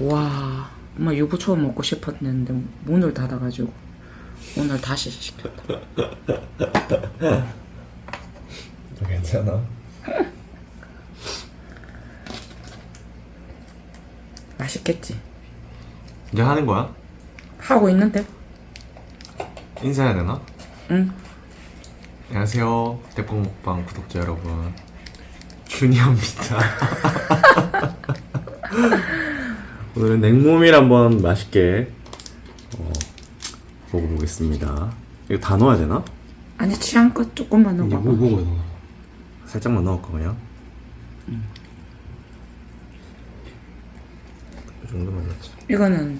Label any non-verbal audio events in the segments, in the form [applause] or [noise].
와, 엄마 유부초 먹고 싶었는데 문을 닫아가지고 오늘 다시 시켰다. 괜찮아? [laughs] 맛있겠지? 이제 하는 거야? 하고 있는데? 인사해야 되나? 응. 안녕하세요. 대포 먹방 구독자 여러분. 준이입니다. [laughs] 오늘은 냉모밀 한번 맛있게 어, 먹어보겠습니다. 이거 다 넣어야 되나? 아니 취향껏 조금만 넣어봐. 먹어야 되나? 살짝만 넣을까 그냥? 이 정도만 넣자. 이거는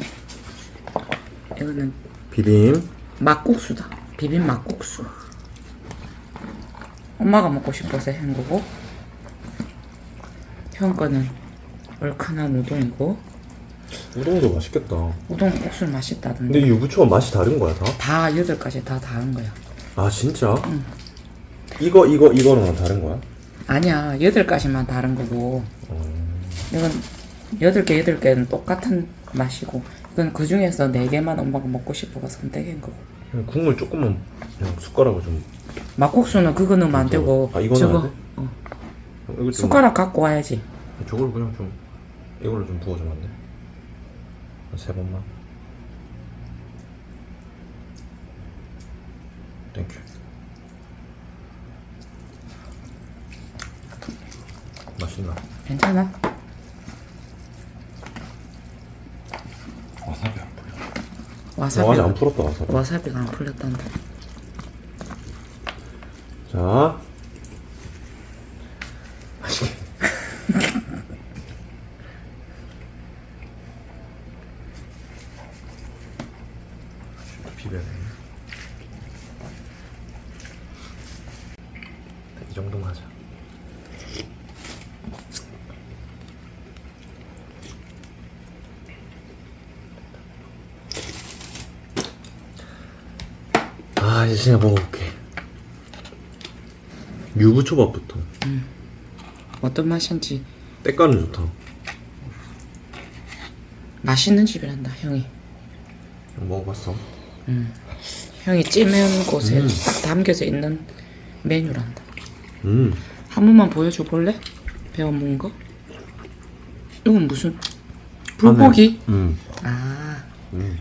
이거는 비빔. 막국수다. 비빔 막국수. 엄마가 먹고 싶어서 한 거고 형 거는 얼큰한 우동이고 우동도 맛있겠다. 우동 국수 맛있다던데 근데 유부초가 맛이 다른 거야 다? 다 여덟 가지 다 다른 거야. 아 진짜? 이거 이거 이거랑 다른 거야? 아니야 여덟 가지만 다른 거고 어. 이건 여덟 개 여덟 개는 똑같은 맛이고 이건 그 중에서 네 개만 엄마가 먹고 싶어서 선택한 거고 그냥 국물 조금만 그냥 숟가락으로 좀 막국수는 그거 넣으면 안 되고 아, 이거는 저거 안 돼? 어, 이걸 좀 숟가락 갖고 와야지 저걸 그냥 좀 이걸로 좀 부어주면 안 돼? 한세 번만. 땡큐 맛있나? 괜찮아? 와사비 안 풀려. 와사비. 아직 안 풀었다 와사비. 와사비가 안 풀렸단다. 자 맛있게 좀 비벼야 되네 이 정도만 하자 아 이제 진짜 먹어볼게. 유부초밥부터. 어떤 맛인지. 때깔은 좋다. 맛있는 집이란다 형이. 먹어봤어? 형이 찌면 곳에 딱 담겨져 있는 메뉴란다. 음. 한 번만 보여줘 볼래? 배워 먹은 거? 이건 무슨? 불고기? 음. 아. 음.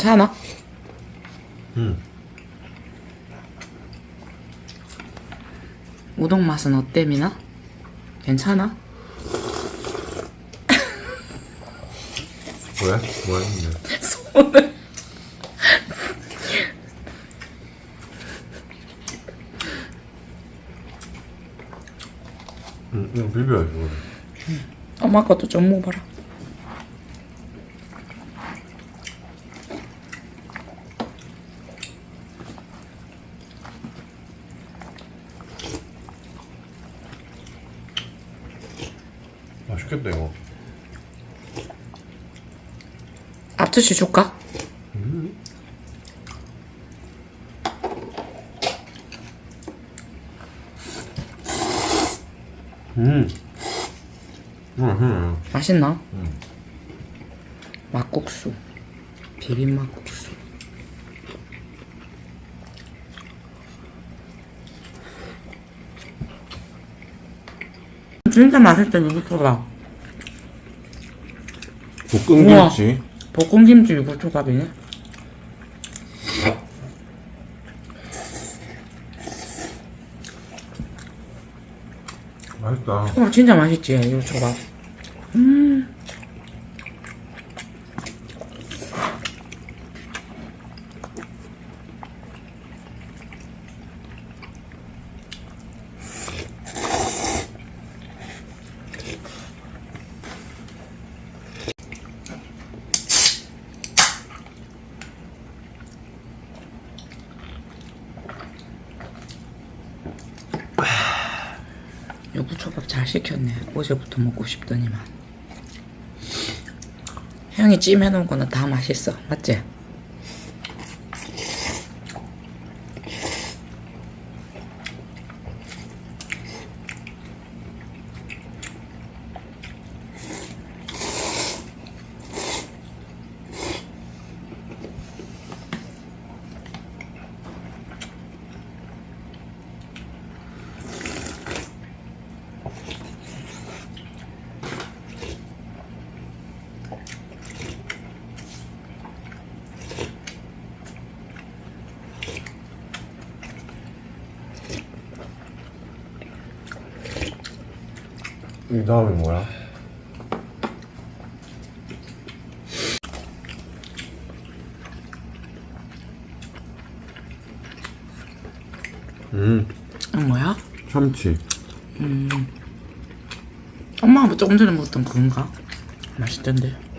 괜찮아? 음. 우동 맛은 어때 미나? 괜찮아? 왜? 뭐야? 근데? 손을 음, 이거 비벼야지 이거 엄마 것도 좀 먹어봐라 맛있겠다 이거 앞접시 줄까? 음. 음. 맛있나? 막국수 비빔 막국수 진짜 맛있다 유부초밥 볶음김치. 볶음김치 유부초밥이네. 맛있다. 어 진짜 맛있지 유부초밥 초밥 잘 시켰네. 어제부터 먹고 싶더니만. 형이 찜해놓은 거는 다 맛있어. 맞지? 이 다음에 뭐야? 음, 어, 뭐야? 참치. 엄마가 조금 전에 먹었던 그건가? 맛있던데.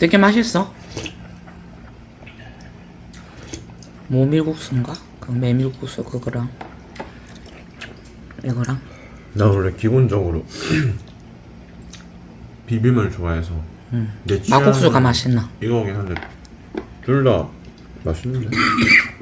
어떻게 맛있어? 모밀국수인가? 그 메밀국수 그거랑 이거랑 나 원래 기본적으로 [clears throat] 비빔을 좋아해서 내 취향은 막국수가 맛있나? 이거긴 한데 둘 다 맛있는데 [coughs]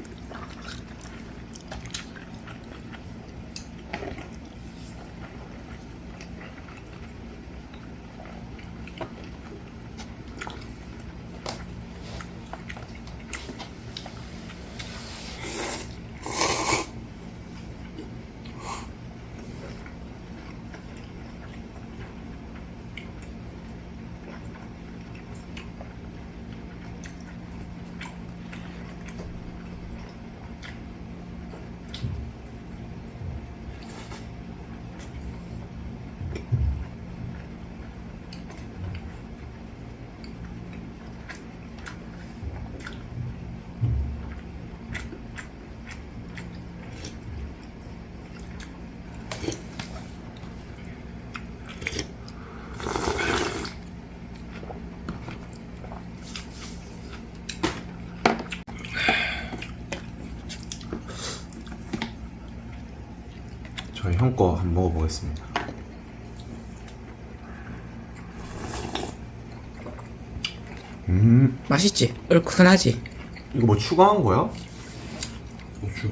거 한번 먹어보겠습니다 음 맛있지? 얼큰하지? 이거 뭐 추가한 거야? 고추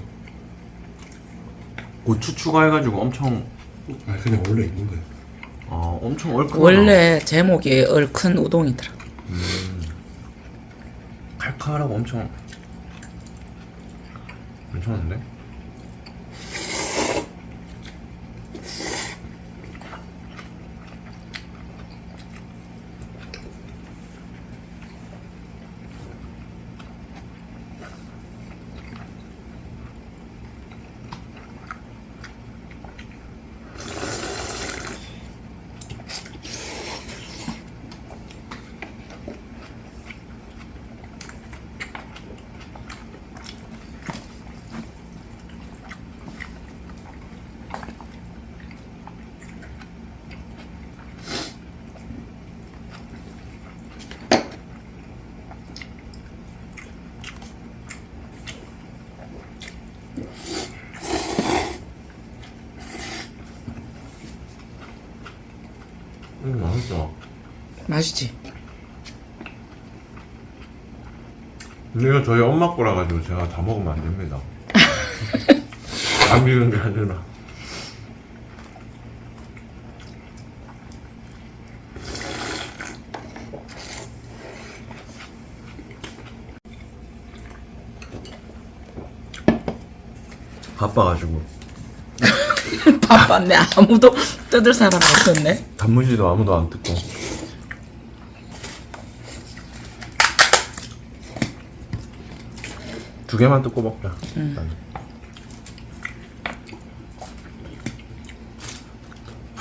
고추 추가해가지고 엄청 아 그냥 원래 있는 거야. 아 엄청 얼큰하다 원래 제목이 얼큰 우동이더라. 칼칼하고 엄청 괜찮은데? 음 맛있다 맛있지? 근데 이거 저희 엄마 거라 가지고 제가 다 먹으면 안 됩니다 [laughs] 남기는 게 아니라 바빠가지고 [laughs] 바빴네. 아무도 뜯을 사람 없었네. 단무지도 아무도 안 뜯고 두 개만 뜯고 먹자 일단.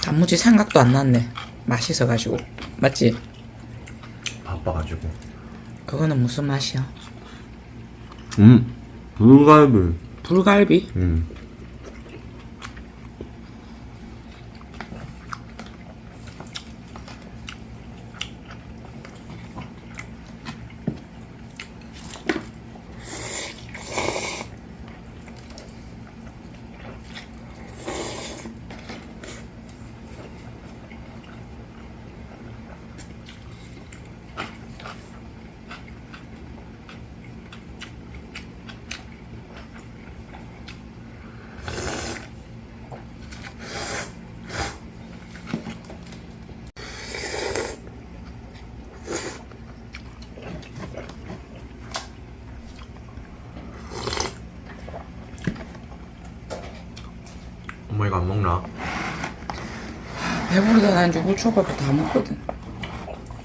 단무지 생각도 안 났네. 맛있어 가지고. 맞지? 바빠가지고 그거는 무슨 맛이야? 음 불갈비 불갈비? 음 안 먹나? 배부르다 난 유부초밥을 다 먹거든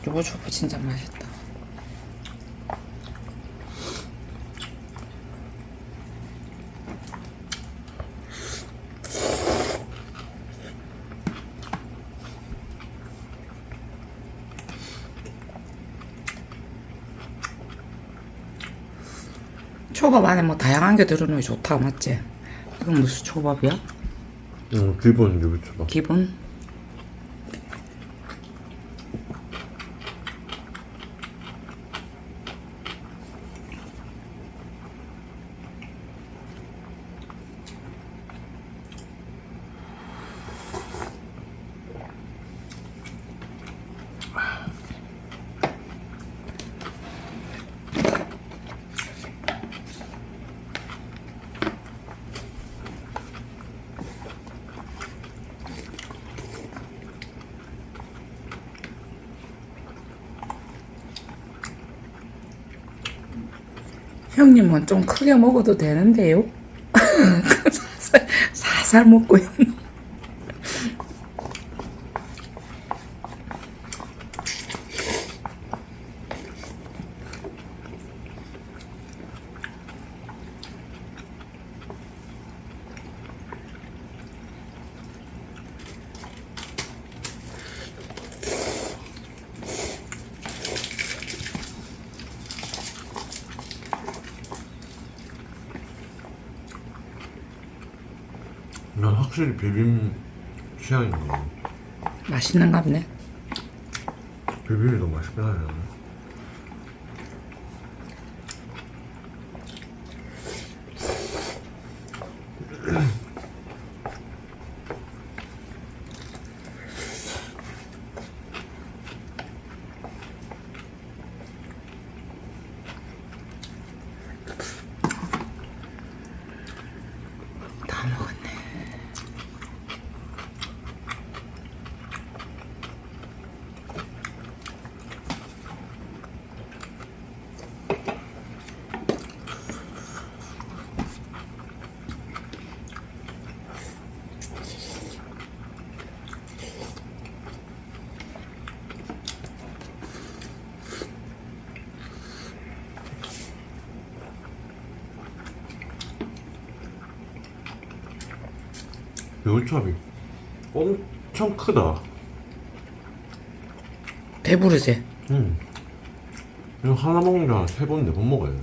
유부초밥 진짜 맛있다 초밥 안에 뭐 다양한 게 들어놓으면 좋다 맞지? 이건 무슨 초밥이야? 응 기본 유부초밥 기본? 형님은 좀 크게 먹어도 되는데요? 살살, 살살 먹고 있 난 확실히 비빔 취향인 거 맛있는가 보네. 비빔이 더 맛있긴 하네 유부초밥이 엄청 크다. 배부르지? 응 이거 하나 먹는 게한세 번, 네 번 먹어야 돼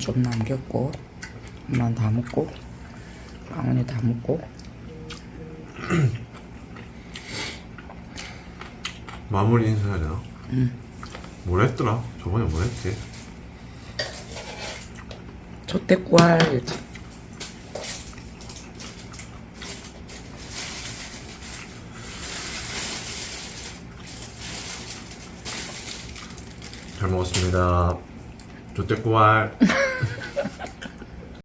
좀 남겼고, 엄마는 다 먹고, 강원이 다 먹고. [clears throat] 마무리 인사해야 되나? 응. 뭘 했더라? 저번에 뭘 했지? 조태구할 잘 먹었습니다. 조태구알. [laughs]